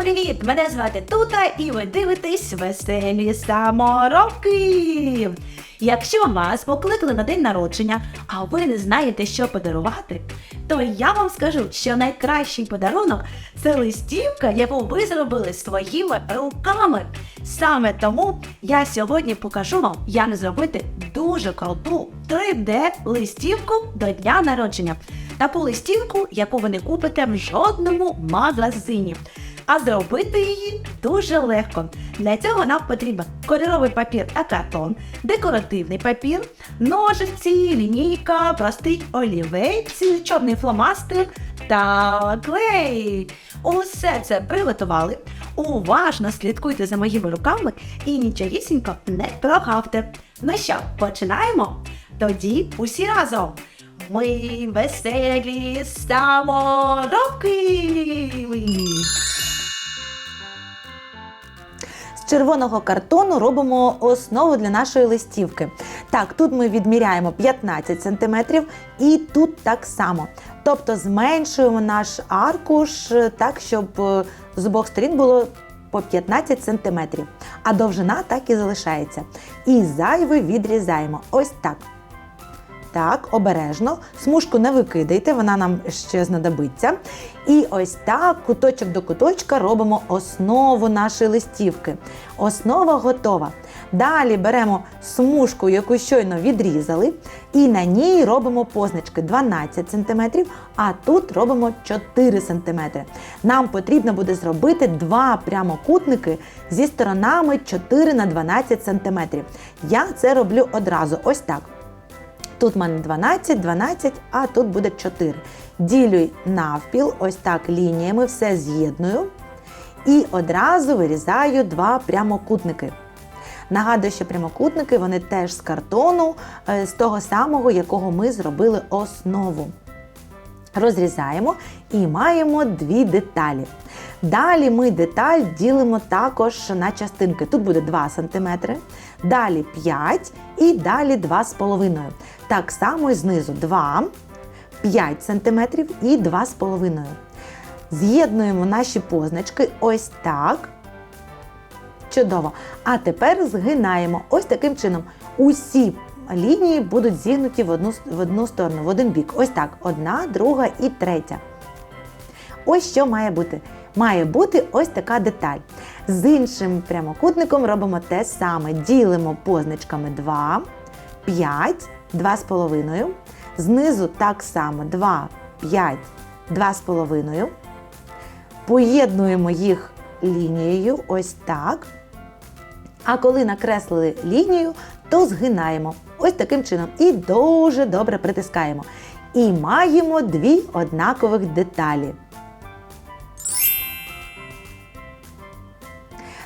Привіт! Мене звати Тута і ви дивитесь веселі саморобки. Якщо вас покликали на день народження, а ви не знаєте, що подарувати, то я вам скажу, що найкращий подарунок це листівка, яку ви зробили своїми руками. Саме тому я сьогодні покажу вам, як зробити дуже круту 3D-листівку до дня народження. Таку листівку, яку ви не купите в жодному магазині. А зробити її дуже легко. Для цього нам потрібен кольоровий папір та картон, декоративний папір, ножиці, лінійка, простий олівець, чорний фломастер та клей. Усе це приготували. Уважно слідкуйте за моїми руками і нічогісінько не прогавте. Ну що, починаємо? Тоді усі разом. Ми веселі саморобки. Червоного картону робимо основу для нашої листівки. Так, тут ми відміряємо 15 см і тут так само. Тобто зменшуємо наш аркуш е, так, щоб е, з обох сторін було по 15 см. А довжина так і залишається. І зайвий відрізаємо. Ось так. Так, обережно. Смужку не викидайте, вона нам ще знадобиться. І ось так, куточок до куточка робимо основу нашої листівки. Основа готова. Далі беремо смужку, яку щойно відрізали, і на ній робимо позначки 12 см, а тут робимо 4 см. Нам потрібно буде зробити два прямокутники зі сторонами 4 на 12 см. Я це роблю одразу. Ось так. Тут в мене 12, 12, а тут буде 4. Ділю навпіл, ось так лініями, все з'єдную. І одразу вирізаю два прямокутники. Нагадую, що прямокутники вони теж з картону, е, з того самого, якого ми зробили основу. Розрізаємо і маємо дві деталі. Далі ми деталь ділимо також на частинки. Тут буде 2 см, далі 5 і далі 2,5 Так само і знизу 2, 5 см і 2,5 З'єднуємо наші позначки ось так. Чудово. А тепер згинаємо ось таким чином. Усі лінії будуть зігнуті в одну, в одну сторону, в один бік. Ось так. Одна, друга і третя. Ось що має бути. Має бути ось така деталь. З іншим прямокутником робимо те саме. Ділимо позначками 2, 5, 2,5. Знизу так само 2, 5, 2,5. Поєднуємо їх лінією, ось так. А коли накреслили лінію, то згинаємо ось таким чином і дуже добре притискаємо. І маємо дві однакових деталі.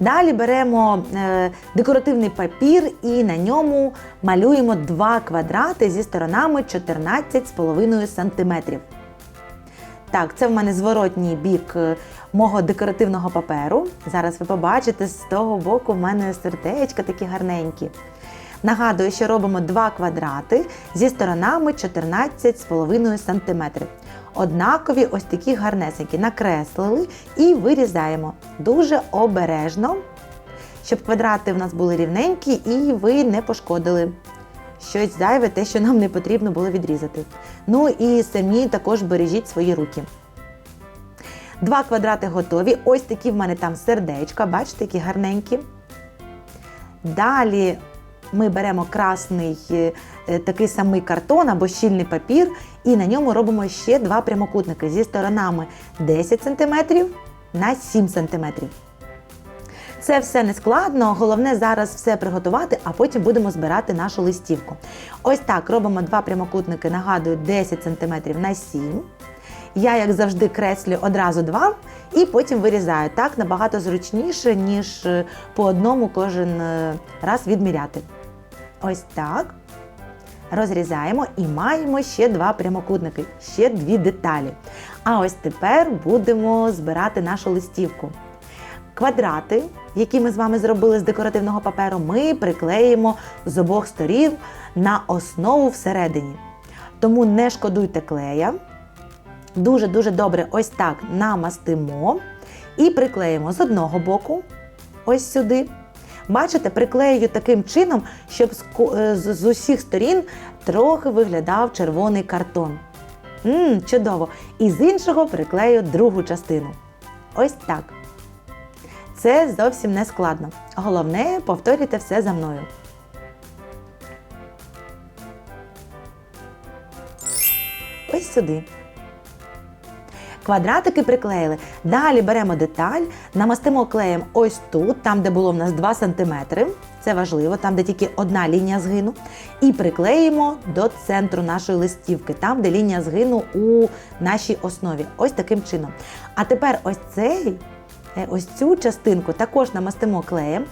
Далі беремо е, декоративний папір і на ньому малюємо два квадрати зі сторонами 14,5 см. Так, це в мене зворотній бік е, мого декоративного паперу. Зараз ви побачите, з того боку в мене сердечка такі гарненькі. Нагадую, що робимо два квадрати зі сторонами 14,5 см. Однакові ось такі гарнесенькі накреслили і вирізаємо дуже обережно, щоб квадрати в нас були рівненькі і ви не пошкодили щось зайве, те, що нам не потрібно було відрізати. Ну і самі також бережіть свої руки. Два квадрати готові. Ось такі в мене там сердечка, бачите, які гарненькі. Далі ми беремо красний е, е, такий самий картон або щільний папір, і на ньому робимо ще два прямокутники зі сторонами 10 см на 7 см. Це все не складно, головне зараз все приготувати, а потім будемо збирати нашу листівку. Ось так робимо два прямокутники, нагадую, 10 см на 7 я, як завжди, креслю одразу два і потім вирізаю. Так набагато зручніше, ніж е, по одному кожен раз відміряти. Ось так. Розрізаємо і маємо ще два прямокутники, ще дві деталі. А ось тепер будемо збирати нашу листівку. Квадрати, які ми з вами зробили з декоративного паперу, ми приклеїмо з обох сторін на основу всередині. Тому не шкодуйте клея. Дуже-дуже добре ось так намастимо і приклеїмо з одного боку, ось сюди. Бачите, приклею таким чином, щоб з, е, з, усіх сторін трохи виглядав червоний картон. Мм, чудово! І з іншого приклею другу частину. Ось так. Це зовсім не складно. Головне, повторюйте все за мною. Ось сюди. Квадратики приклеїли. Далі беремо деталь, намастимо клеєм ось тут, там, де було в нас 2 см. Це важливо, там, де тільки одна лінія згину. І приклеїмо до центру нашої листівки, там, де лінія згину у нашій основі. Ось таким чином. А тепер ось цей, е, ось цю частинку також намастимо клеєм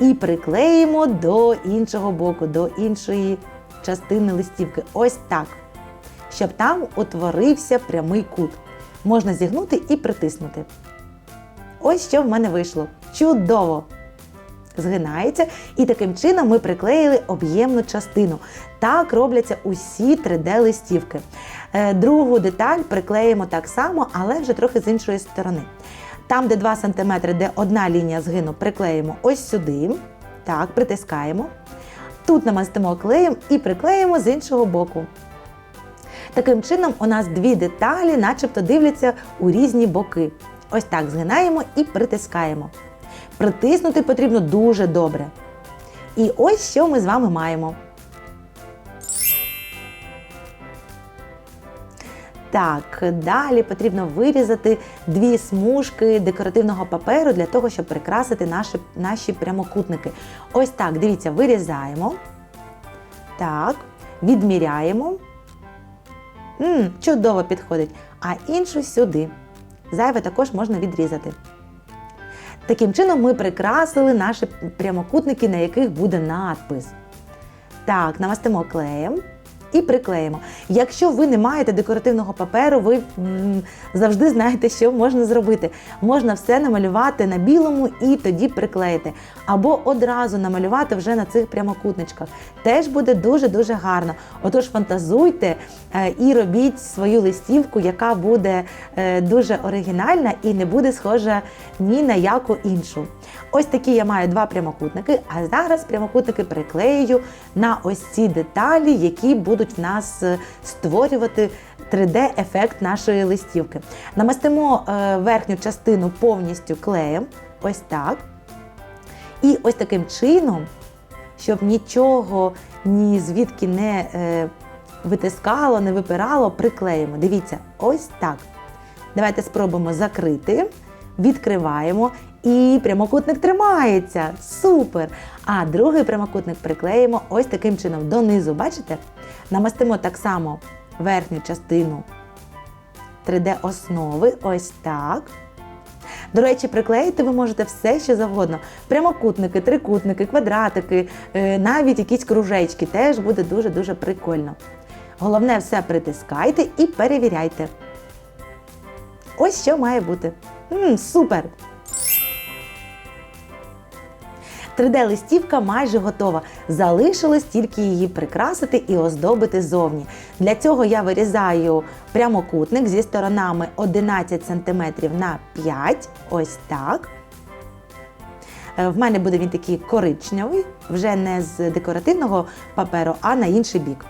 і приклеїмо до іншого боку, до іншої частини листівки. Ось так. Щоб там утворився прямий кут можна зігнути і притиснути. Ось що в мене вийшло. Чудово! Згинається, і таким чином ми приклеїли об'ємну частину. Так робляться усі 3D-листівки. Е, Другу деталь приклеїмо так само, але вже трохи з іншої сторони. Там, де 2 см, де одна лінія згину, приклеїмо ось сюди. Так, притискаємо. Тут намастимо клеєм і приклеїмо з іншого боку. Таким чином, у нас дві деталі, начебто дивляться у різні боки. Ось так згинаємо і притискаємо. Притиснути потрібно дуже добре. І ось що ми з вами маємо. Так, далі потрібно вирізати дві смужки декоративного паперу для того, щоб прикрасити наші, наші прямокутники. Ось так, дивіться, вирізаємо. Так, відміряємо. М, чудово підходить. А іншу сюди. Зайве також можна відрізати. Таким чином ми прикрасили наші прямокутники, на яких буде надпис. Так, намастимо клеєм і приклеїмо. Якщо ви не маєте декоративного паперу, ви м, завжди знаєте, що можна зробити. Можна все намалювати на білому і тоді приклеїти. Або одразу намалювати вже на цих прямокутничках. Теж буде дуже-дуже гарно. Отож, фантазуйте е, і робіть свою листівку, яка буде е, дуже оригінальна і не буде схожа ні на яку іншу. Ось такі я маю два прямокутники, а зараз прямокутники приклею на ось ці деталі, які будуть в нас е, створювати 3D-ефект нашої листівки. Намастимо е, верхню частину повністю клеєм, ось так. І ось таким чином, щоб нічого ні звідки не е, витискало, не випирало, приклеїмо. Дивіться, ось так. Давайте спробуємо закрити, відкриваємо, і прямокутник тримається. Супер! А другий прямокутник приклеїмо ось таким чином донизу. Бачите? Намастимо так само верхню частину 3D-основи, ось так. До речі, приклеїти ви можете все, що завгодно. Прямокутники, трикутники, квадратики, е, навіть якісь кружечки. Теж буде дуже-дуже прикольно. Головне, все притискайте і перевіряйте. Ось що має бути. М, супер! 3D-листівка майже готова. Залишилось тільки її прикрасити і оздобити зовні. Для цього я вирізаю прямокутник зі сторонами 11 см на 5, ось так. Е, В мене буде він такий коричневий, вже не з декоративного паперу, а на інший бік.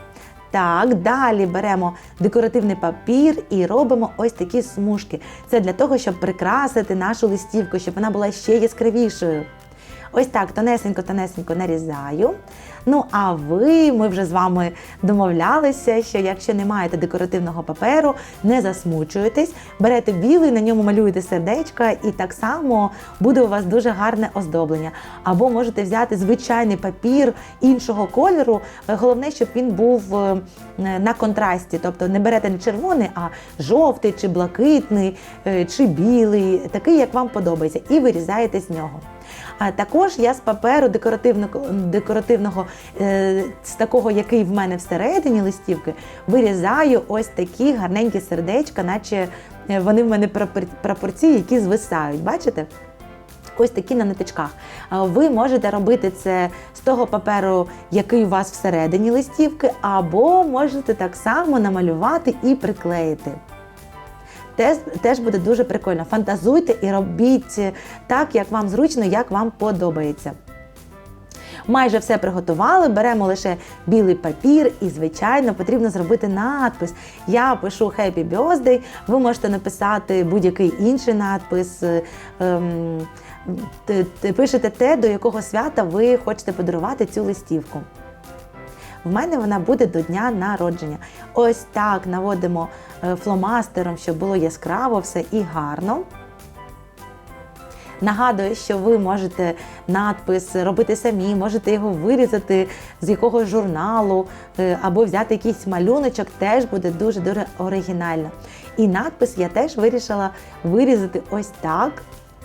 Так, далі беремо декоративний папір і робимо ось такі смужки. Це для того, щоб прикрасити нашу листівку, щоб вона була ще яскравішою. Ось так тонесенько-тонесенько нарізаю. Ну а ви, ми вже з вами домовлялися, що якщо не маєте декоративного паперу, не засмучуєтесь, берете білий, на ньому малюєте сердечка, і так само буде у вас дуже гарне оздоблення. Або можете взяти звичайний папір іншого кольору. Головне, щоб він був е, на контрасті, тобто не берете не червоний, а жовтий чи блакитний, е, чи білий, такий, як вам подобається, і вирізаєте з нього. А також я з паперу декоративного, декоративного з такого, який в мене всередині листівки, вирізаю ось такі гарненькі сердечка, наче е, вони в мене пропорції, які звисають. Бачите? Ось такі на ниточках. Ви можете робити це з того паперу, який у вас всередині листівки, або можете так само намалювати і приклеїти. Теж, теж буде дуже прикольно. Фантазуйте і робіть так, як вам зручно, як вам подобається. Майже все приготували, беремо лише білий папір і, звичайно, потрібно зробити надпис. Я пишу Happy Birthday, ви можете написати будь-який інший надпис. Ем, пишете те, до якого свята ви хочете подарувати цю листівку. В мене вона буде до дня народження. Ось так наводимо е, фломастером, щоб було яскраво все і гарно. Нагадую, що ви можете надпис робити самі, можете його вирізати з якогось журналу е, або взяти якийсь малюночок, теж буде дуже-дуже оригінально. І надпис я теж вирішила вирізати ось так,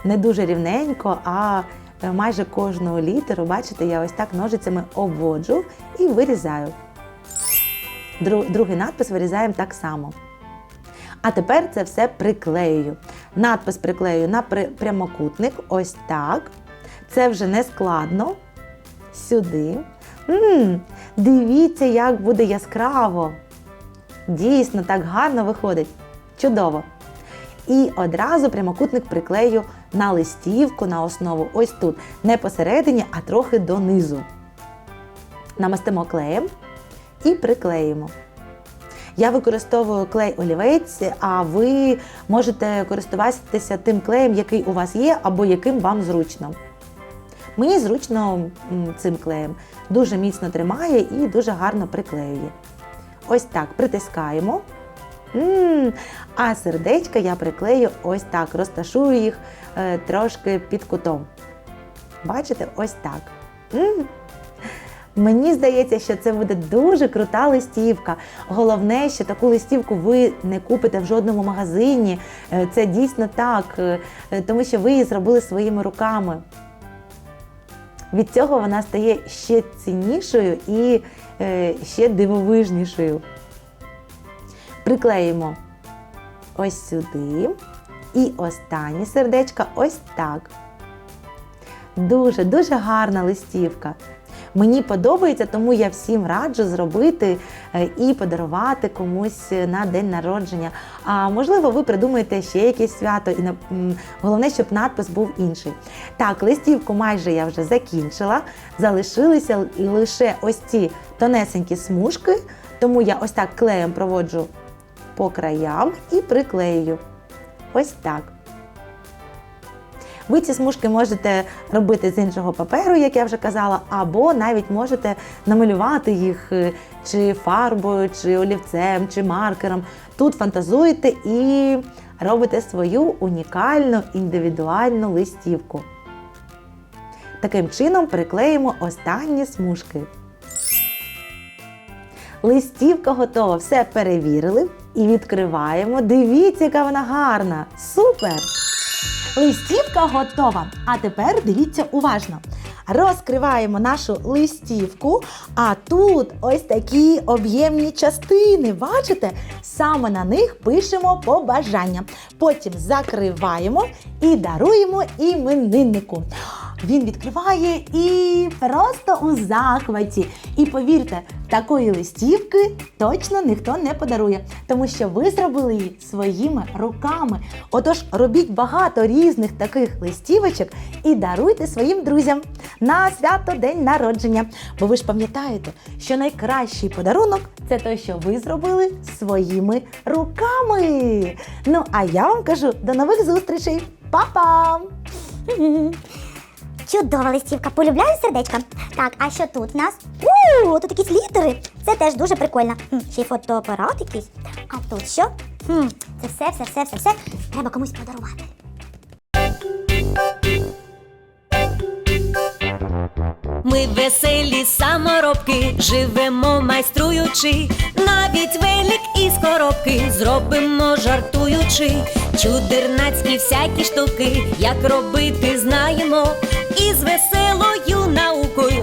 не дуже рівненько, а майже кожну літеру, бачите, я ось так ножицями обводжу і вирізаю. Другий надпис вирізаємо так само. А тепер це все приклеюю. Надпис приклею на прямокутник, ось так. Це вже не складно. Сюди. м дивіться, як буде яскраво. Дійсно, так гарно виходить. Чудово. І одразу прямокутник приклею на листівку, на основу, ось тут. Не посередині, а трохи донизу. Намастимо клеєм і приклеїмо. Я використовую клей олівець, а ви можете користуватися тим клеєм, який у вас є, або яким вам зручно. Мені зручно цим клеєм. Дуже міцно тримає і дуже гарно приклеює. Ось так притискаємо. М А сердечка я приклею ось так, розташую їх е, трошки під кутом. Бачите, ось так. м Мені здається, що це буде дуже крута листівка. Головне, що таку листівку ви не купите в жодному магазині. Е, Це дійсно так, е, е, тому що ви її зробили своїми руками. Від цього вона стає ще ціннішою і ще дивовижнішою. Приклеїмо ось сюди. І останнє сердечко ось так. Дуже, дуже гарна листівка. Мені подобається, тому я всім раджу зробити е, і подарувати комусь на день народження. А можливо, ви придумаєте ще якесь свято, і головне, щоб надпис був інший. Так, листівку майже я вже закінчила. Залишилися лише ось ці тонесенькі смужки, тому я ось так клеєм проводжу по краям і приклею. Ось так. Ви ці смужки можете робити з іншого паперу, як я вже казала, або навіть можете намалювати їх е, чи фарбою, чи олівцем, чи маркером. Тут фантазуєте і робите свою унікальну індивідуальну листівку. Таким чином приклеїмо останні смужки. Листівка готова, все перевірили і відкриваємо. Дивіться, яка вона гарна! Супер! Листівка готова. А тепер дивіться уважно. Розкриваємо нашу листівку, а тут ось такі об'ємні частини. Бачите? Саме на них пишемо побажання. Потім закриваємо і даруємо імениннику. Він відкриває і просто у захваті. І повірте, такої листівки точно ніхто не подарує, тому що ви зробили її своїми руками. Отож, робіть багато різних таких листівочок і даруйте своїм друзям на свято день народження. Бо ви ж пам'ятаєте, що найкращий подарунок це той, що ви зробили своїми руками. Ну а я вам кажу до нових зустрічей. Па-па! Чудова листівка, полюбляю сердечка. Так, а що тут в нас? У, тут якісь літери. Це теж дуже прикольно. Хм, ще й фотоапарат якийсь. А тут що? Хм, це все, все, все, все, все. Треба комусь подарувати. Ми веселі саморобки, живемо майструючи, навіть велик із коробки зробимо жартуючи, чудернацькі всякі штуки, як робити знаємо,